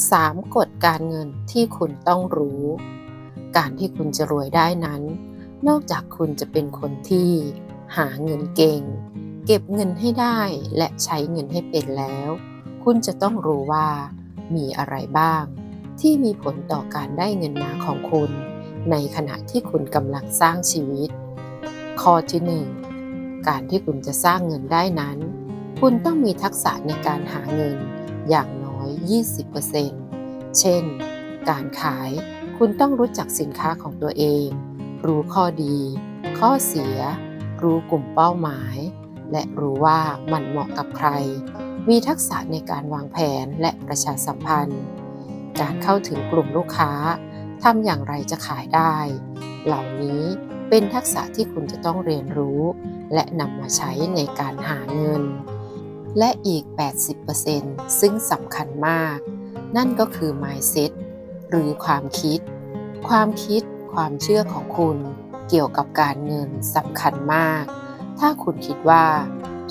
3. กฎการเงินที่คุณต้องรู้ การที่คุณจะรวยได้นั้น นอกจากคุณจะเป็นคนที่หาเงินเก่ง เก็บเงินให้ได้และใช้เงินให้เป็นแล้ว คุณจะต้องรู้ว่า มีอะไรบ้าง ที่มีผลต่อการได้เงินมาของคุณ ในขณะที่คุณกำลังสร้างชีวิต ข้อที่ 1 การที่คุณจะสร้างเงินได้นั้น คุณต้องมีทักษะในการหาเงินอย่าง 20%เช่น การขายคุณต้องรู้จักสินค้าของตัวเอง รู้ข้อดี ข้อเสีย รู้กลุ่มเป้าหมาย และรู้ว่ามันเหมาะกับใคร มีทักษะในการวางแผนและประชาสัมพันธ์ การเข้าถึงกลุ่มลูกค้าทำอย่างไรจะขายได้ เหล่านี้เป็นทักษะที่คุณจะต้องเรียนรู้ และนำมาใช้ในการหาเงิน และอีก 80%ซึ่งสำคัญมาก นั่นก็คือ mindset หรือความคิด ความคิด ความเชื่อของคุณ เกี่ยวกับการเงินสำคัญมาก ถ้าคุณคิดว่า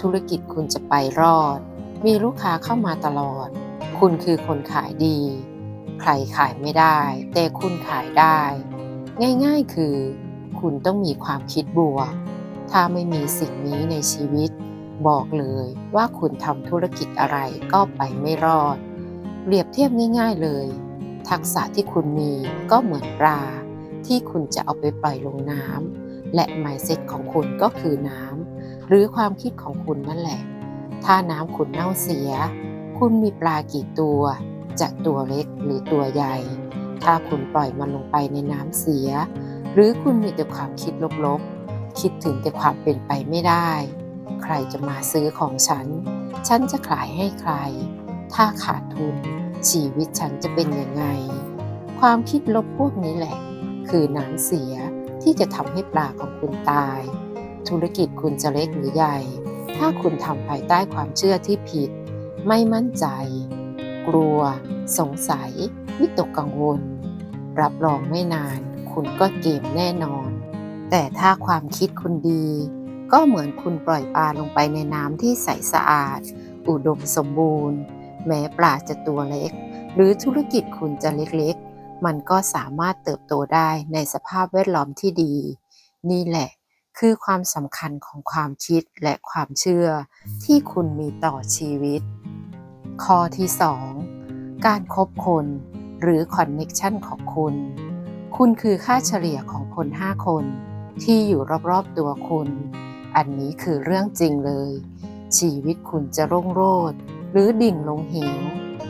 ธุรกิจคุณจะไปรอด มีลูกค้าเข้ามาตลอด คุณคือคนขายดี ใครขายไม่ได้ แต่คุณขายได้ ง่ายๆคือ คุณต้องมีความคิดบวก ถ้าไม่มีสิ่งนี้ในชีวิต บอกเลยว่าคุณทำธุรกิจอะไรก็ไปไม่รอด เปรียบเทียบง่ายๆเลย ทักษะที่คุณมีก็เหมือนปลา ที่คุณจะเอาไปปล่อยลงน้ำและ mindset ของคุณก็คือน้ำหรือความคิดของคุณนั่นแหละ ถ้าน้ำคุณเน่าเสีย คุณมีปลากี่ตัว จะตัวเล็กหรือตัวใหญ่ ถ้าคุณปล่อยมันลงไปในน้ำเสีย หรือคุณมีแต่ความคิดลบๆ คิดถึงแต่ความเป็นไปไม่ได้ ใครจะมาซื้อของฉัน ฉันจะขายให้ใคร ถ้าขาดทุน ชีวิตฉันจะเป็นยังไง ความคิดลบพวกนี้แหละ คือน้ำเสียที่จะทำให้ปลาของคุณตาย ธุรกิจคุณจะเล็กหรือใหญ่ ถ้าคุณทำภายใต้ความเชื่อที่ผิด ไม่มั่นใจ กลัว สงสัย วิตกกังวล รับรองไม่นาน คุณก็เกมแน่นอน แต่ถ้าความคิดคุณดี ก็เหมือนคุณปล่อยปลาลงไปในน้ำที่ใสสะอาด อุดมสมบูรณ์ แม้ปลาจะตัวเล็ก หรือธุรกิจคุณจะเล็กๆ มันก็สามารถเติบโตได้ในสภาพแวดล้อมที่ดี นี่แหละคือความสำคัญของความคิดและความเชื่อที่คุณมีต่อชีวิต ข้อที่ 2 การคบคนหรือคอนเน็ชันของคุณ คุณคือค่าเฉลี่ยของคน 5 คนที่อยู่รอบๆตัวคุณ อันนี้คือเรื่องจริงเลย ชีวิตคุณจะรุ่งโรจน์หรือดิ่งลงเหว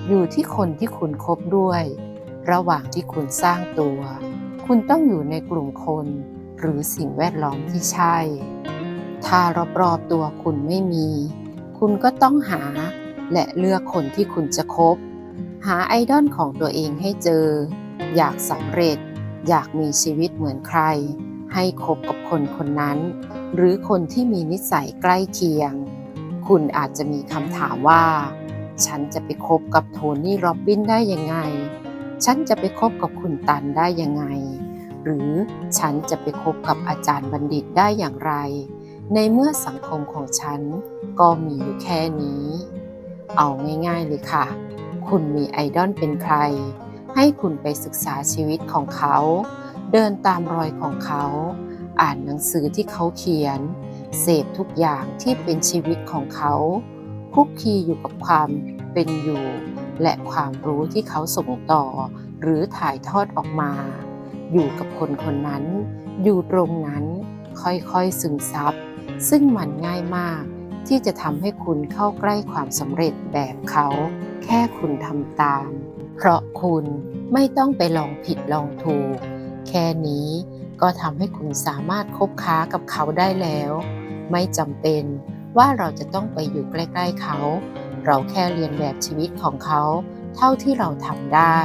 อยู่ที่คนที่คุณคบด้วย ระหว่างที่คุณสร้างตัว คุณต้องอยู่ในกลุ่มคน หรือสิ่งแวดล้อมที่ใช่ ถ้ารอบๆตัวคุณไม่มี คุณก็ต้องหาและเลือกคนที่คุณจะคบ หาไอดอลของตัวเองให้เจอ อยากสำเร็จ อยากมีชีวิตเหมือนใคร ให้คบกับคนคนนั้น หรือคนที่มีนิสัยใกล้เคียง คุณอาจจะมีคำถามว่า ฉันจะไปคบกับโทนี่โรบบินได้ยังไง ฉันจะไปคบกับคุณตันได้ยังไง หรือฉันจะไปคบกับอาจารย์บัณฑิตได้อย่างไร ในเมื่อสังคมของฉันก็มีอยู่แค่นี้ เอาง่ายๆเลยค่ะ คุณมีไอดอลเป็นใคร ให้คุณไปศึกษาชีวิตของเขา เดินตามรอยของเขา อ่านหนังสือที่เขาเขียน เสพทุกอย่างที่เป็นชีวิตของเขาคุกคีอยู่กับความเป็นอยู่ และความรู้ที่เขาส่งต่อ หรือถ่ายทอดออกมา อยู่กับคนคนนั้น อยู่ตรงนั้นค่อยๆซึมซับ ซึ่งมันง่ายมากที่จะทำให้คุณเข้าใกล้ความสำเร็จแบบเขา แค่คุณทำตาม เพราะคุณไม่ต้องไปลองผิดลองถูก แค่นี้ก็ทำให้คุณสามารถคบค้ากับเขาได้แล้ว ไม่จำเป็นว่าเราจะต้องไปอยู่ใกล้ ๆเขา เราแค่เรียนแบบชีวิตของเขา เท่าที่เราทำได้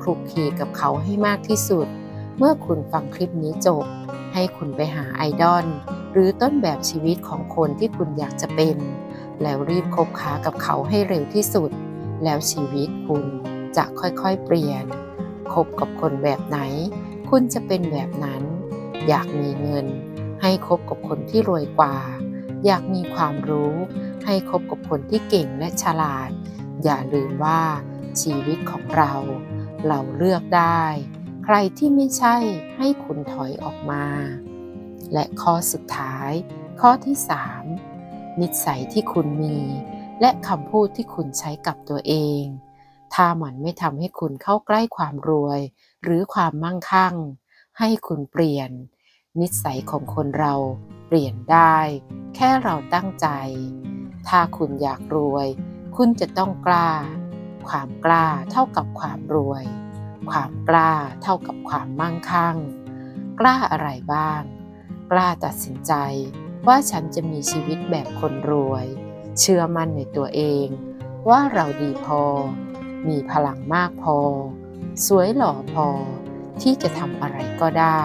คลุกคลีกับเขาให้มากที่สุด เมื่อคุณฟังคลิปนี้จบ ให้คุณไปหาไอดอลหรือต้นแบบชีวิตของคนที่คุณอยากจะเป็น แล้วรีบคบค้ากับเขาให้เร็วที่สุด แล้วชีวิตคุณจะค่อยๆเปลี่ยนคบกับคนแบบไหน คุณจะเป็นแบบนั้น อยากมีเงิน ให้คบกับคนที่รวยกว่า อยากมีความรู้ ให้คบกับคนที่เก่งและฉลาด อย่าลืมว่าชีวิตของเรา เราเลือกได้ ใครที่ไม่ใช่ให้คุณถอยออกมา และข้อสุดท้าย ข้อที่ 3 นิสัยที่คุณมี และคำพูดที่คุณใช้กับตัวเอง ถ้ามันไม่ทำให้คุณเข้าใกล้ความรวย หรือความมั่งคั่ง ให้คุณเปลี่ยน นิสัยของคนเราเปลี่ยนได้ แค่เราตั้งใจ ถ้าคุณอยากรวย คุณจะต้องกล้า ความกล้าเท่ากับความรวย ความกล้าเท่ากับความมั่งคั่ง กล้าอะไรบ้าง กล้าตัดสินใจว่าฉันจะมีชีวิตแบบคนรวย เชื่อมั่นในตัวเอง ว่าเราดีพอ มีพลังมากพอ สวยหล่อพอ ที่จะทำอะไรก็ได้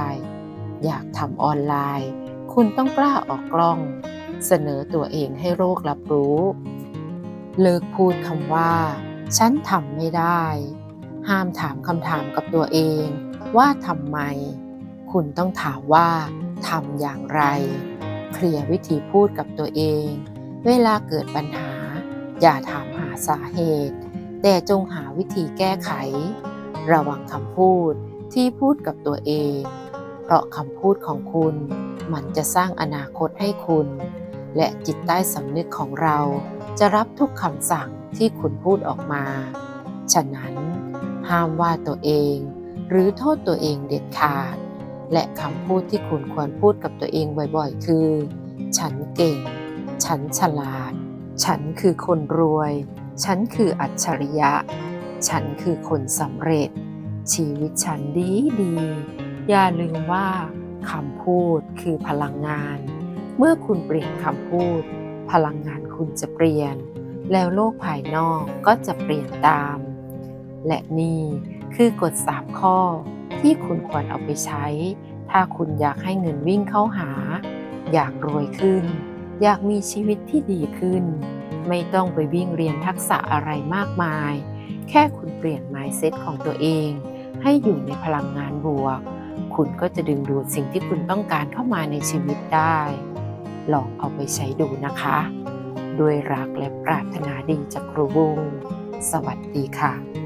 อยากทำออนไลน์ คุณต้องกล้าออกกล้อง เสนอตัวเองให้โลกรับรู้ เลิกพูดคำว่า ฉันทำไม่ได้ ห้ามถามคำถามกับตัวเอง ว่าทำไม คุณต้องถามว่าทำอย่างไร เคลียร์วิธีพูดกับตัวเอง เวลาเกิดปัญหา อย่าถามหาสาเหตุ แต่จงหาวิธีแก้ไข ระวังคำพูดที่พูดกับตัวเอง เพราะคำพูดของคุณมันจะสร้างอนาคตให้คุณ และจิตใต้สำนึกของเราจะรับทุกคำสั่งที่คุณพูดออกมา ฉะนั้น ห้ามว่าตัวเอง หรือโทษตัวเองเด็ดขาด และคำพูดที่คุณควรพูดกับตัวเองบ่อยๆ คือ ฉันเก่ง ฉันฉลาด ฉันคือคนรวย ฉันคืออัจฉริยะ ฉันคือคนสำเร็จ ชีวิตฉันดีดี อย่าลืมว่าคำพูดคือพลังงาน เมื่อคุณเปลี่ยนคำพูด พลังงานคุณจะเปลี่ยน แล้วโลกภายนอกก็จะเปลี่ยนตาม และนี่คือกฎ 3 ข้อที่คุณควรเอาไปใช้ ถ้าคุณอยากให้เงินวิ่งเข้าหา อยากรวยขึ้น อยากมีชีวิตที่ดีขึ้น ไม่ต้องไปวิ่งเรียนทักษะอะไรมากมาย แค่คุณเปลี่ยน mindset ของตัวเอง ให้อยู่ในพลังงานบวก คุณก็จะดึงดูดสิ่งที่คุณต้องการเข้ามาในชีวิตได้ ลองเอาไปใช้ดูนะคะ ด้วยรักและปรารถนาดีจากครูบุงสวัสดีค่ะ